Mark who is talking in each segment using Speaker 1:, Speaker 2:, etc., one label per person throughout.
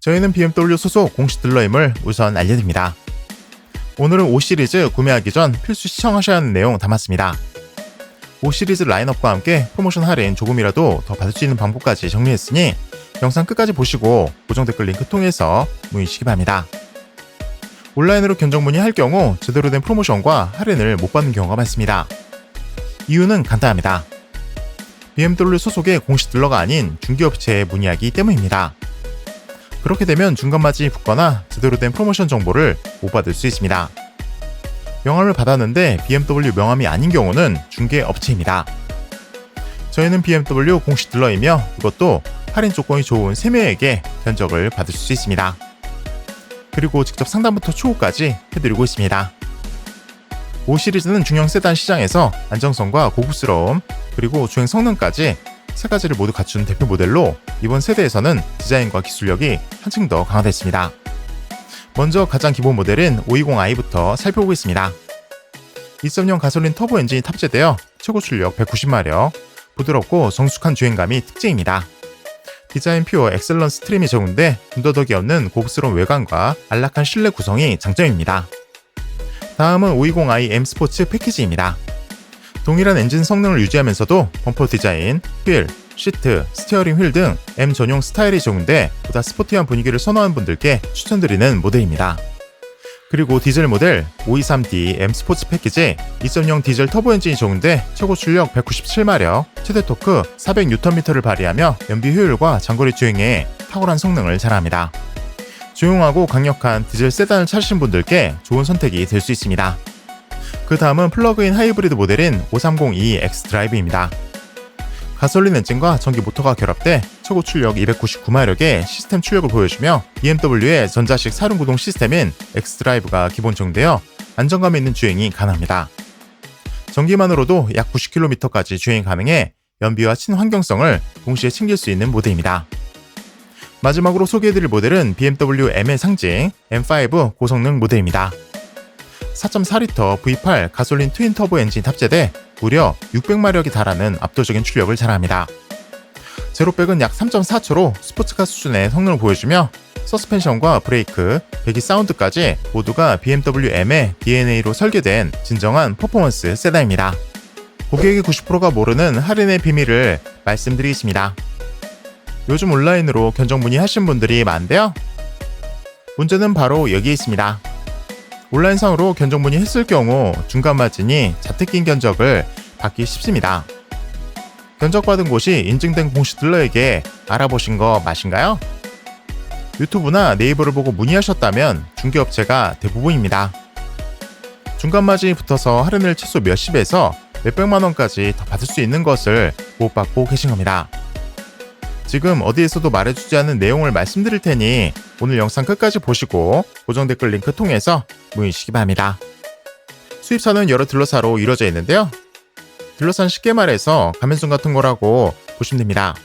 Speaker 1: 저희는 BMW 소속 공식 딜러임을 우선 알려드립니다. 오늘은 5 시리즈 구매하기 전 필수 시청하셔야 하는 내용 담았습니다. 5 시리즈 라인업과 함께 프로모션 할인 조금이라도 더 받을 수 있는 방법까지 정리했으니 영상 끝까지 보시고 고정 댓글 링크 통해서 문의주시기 바랍니다. 온라인으로 견적 문의할 경우 제대로 된 프로모션과 할인을 못 받는 경우가 많습니다. 이유는 간단합니다. BMW 소속의 공식 딜러가 아닌 중개업체에 문의하기 때문입니다. 그렇게 되면 중간 마진이 붙거나 제대로 된 프로모션 정보를 못 받을 수 있습니다. 명함을 받았는데 BMW 명함이 아닌 경우는 중개 업체입니다. 저희는 BMW 공식 딜러이며 이것도 할인 조건이 좋은 3명에게 견적을 받을 수 있습니다. 그리고 직접 상담부터 초고까지 해드리고 있습니다. 5 시리즈는 중형 세단 시장에서 안정성과 고급스러움, 그리고 주행 성능까지 세 가지를 모두 갖춘 대표 모델로 이번 세대에서는 디자인과 기술력이 한층 더 강화됐습니다. 먼저 가장 기본 모델인 520i부터 살펴보겠습니다. 2.0 가솔린 터보 엔진이 탑재되어 최고 출력 190마력, 부드럽고 성숙한 주행감이 특징입니다. 디자인 퓨어 엑셀런스 트림이 적은데 군더더기 없는 고급스러운 외관과 안락한 실내 구성이 장점입니다. 다음은 520i M 스포츠 패키지입니다. 동일한 엔진 성능을 유지하면서도 범퍼 디자인, 휠, 시트, 스티어링 휠 등 M 전용 스타일이 좋은데 보다 스포티한 분위기를 선호하는 분들께 추천드리는 모델입니다. 그리고 디젤 모델 523D M 스포츠 패키지 2.0 디젤 터보 엔진이 좋은데 최고 출력 197마력, 최대 토크 400Nm를 발휘하며 연비 효율과 장거리 주행에 탁월한 성능을 자랑합니다. 조용하고 강력한 디젤 세단을 찾으신 분들께 좋은 선택이 될 수 있습니다. 그 다음은 플러그인 하이브리드 모델인 530e X 드라이브입니다. 가솔린 엔진과 전기 모터가 결합돼 최고 출력 299마력의 시스템 출력을 보여주며 BMW의 전자식 사륜 구동 시스템인 X 드라이브가 기본 적용되어 안정감 있는 주행이 가능합니다. 전기만으로도 약 90km까지 주행 가능해 연비와 친환경성을 동시에 챙길 수 있는 모델입니다. 마지막으로 소개해드릴 모델은 BMW M의 상징 M5 고성능 모델입니다. 4.4L V8 가솔린 트윈 터보 엔진 탑재돼 무려 600마력이 달하는 압도적인 출력을 자랑합니다. 제로백은 약 3.4초로 스포츠카 수준의 성능을 보여주며 서스펜션과 브레이크, 배기 사운드까지 모두가 BMW M의 DNA로 설계된 진정한 퍼포먼스 세단입니다. 고객의 90%가 모르는 할인의 비밀을 말씀드리겠습니다. 요즘 온라인으로 견적 문의하신 분들이 많은데요. 문제는 바로 여기에 있습니다. 온라인상으로 견적 문의했을 경우 중간 마진이 자택인 견적을 받기 쉽습니다. 견적받은 곳이 인증된 공식 딜러에게 알아보신 거 맞인가요? 유튜브나 네이버를 보고 문의하셨다면 중개업체가 대부분입니다. 중간 마진이 붙어서 할인을 최소 몇십에서 몇백만 원까지 더 받을 수 있는 것을 못 받고 계신 겁니다. 지금 어디에서도 말해주지 않는 내용을 말씀드릴 테니 오늘 영상 끝까지 보시고 고정 댓글 링크 통해서 문의주시기 바랍니다. 수입사는 여러 딜러사로 이루어져 있는데요. 딜러사는 쉽게 말해서 가면순 같은 거라고 보시면 됩니다.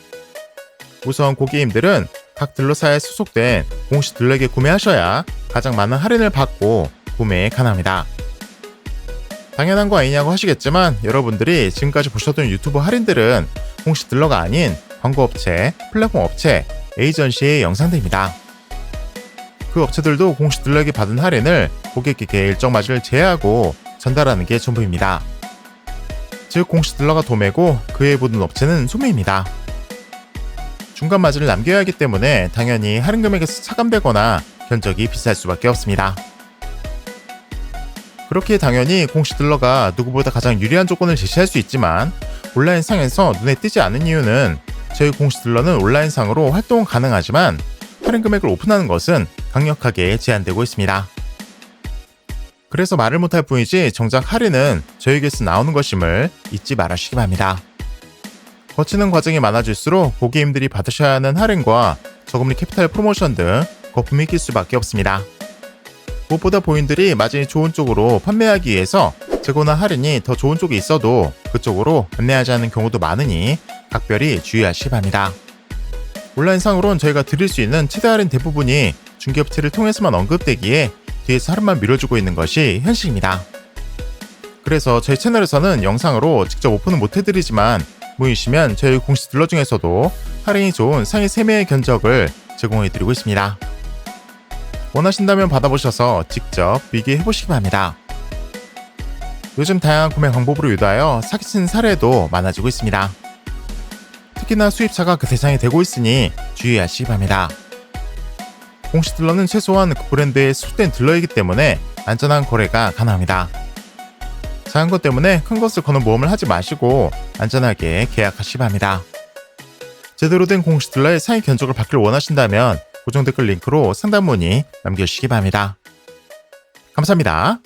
Speaker 1: 우선 고객님들은 각 딜러사에 소속된 공식 딜러에게 구매하셔야 가장 많은 할인을 받고 구매에 가능합니다. 당연한 거 아니냐고 하시겠지만 여러분들이 지금까지 보셨던 유튜브 할인들은 공식 딜러가 아닌 광고업체, 플랫폼 업체, 에이전시의 영상들입니다. 그 업체들도 공식 딜러에게 받은 할인을 고객에게 일정 마진을 제외하고 전달하는 게 전부입니다. 즉 공식 딜러가 도매고 그에 붙은 업체는 소매입니다. 중간 마진을 남겨야 하기 때문에 당연히 할인 금액에서 차감되거나 견적이 비쌀 수밖에 없습니다. 그렇게 당연히 공식 딜러가 누구보다 가장 유리한 조건을 제시할 수 있지만 온라인 상에서 눈에 띄지 않는 이유는 저희 공식 딜러는 온라인상으로 활동 가능하지만 할인 금액을 오픈하는 것은 강력하게 제한되고 있습니다. 그래서 말을 못할 뿐이지 정작 할인은 저에게서 나오는 것임을 잊지 말아주시기 바랍니다. 거치는 과정이 많아질수록 고객님들이 받으셔야 하는 할인과 저금리 캐피탈 프로모션 등 거품이 낄 수밖에 없습니다. 무엇보다 본인들이 마진이 좋은 쪽으로 판매하기 위해서 재고나 할인이 더 좋은 쪽에 있어도 그쪽으로 안내하지 않는 경우도 많으니 각별히 주의하시기 바랍니다. 온라인상으론 저희가 드릴 수 있는 최대 할인 대부분이 중개업체를 통해서만 언급되기에 뒤에서 할인만 밀어주고 있는 것이 현실입니다. 그래서 저희 채널에서는 영상으로 직접 오픈은 못해드리지만 문의시면 저희 공식 딜러 중에서도 할인이 좋은 상위 3명의 견적을 제공해드리고 있습니다. 원하신다면 받아보셔서 직접 비교해보시기 바랍니다. 요즘 다양한 구매 방법으로 유도하여 사기친 사례도 많아지고 있습니다. 특히나 수입차가 그 대상이 되고 있으니 주의하시기 바랍니다. 공식 딜러는 최소한 그 브랜드의 수된 딜러이기 때문에 안전한 거래가 가능합니다. 작은 것 때문에 큰 것을 거는 모험을 하지 마시고 안전하게 계약하시기 바랍니다. 제대로 된 공식 딜러의 상위 견적을 받기를 원하신다면 고정 댓글 링크로 상담 문의 남겨주시기 바랍니다. 감사합니다.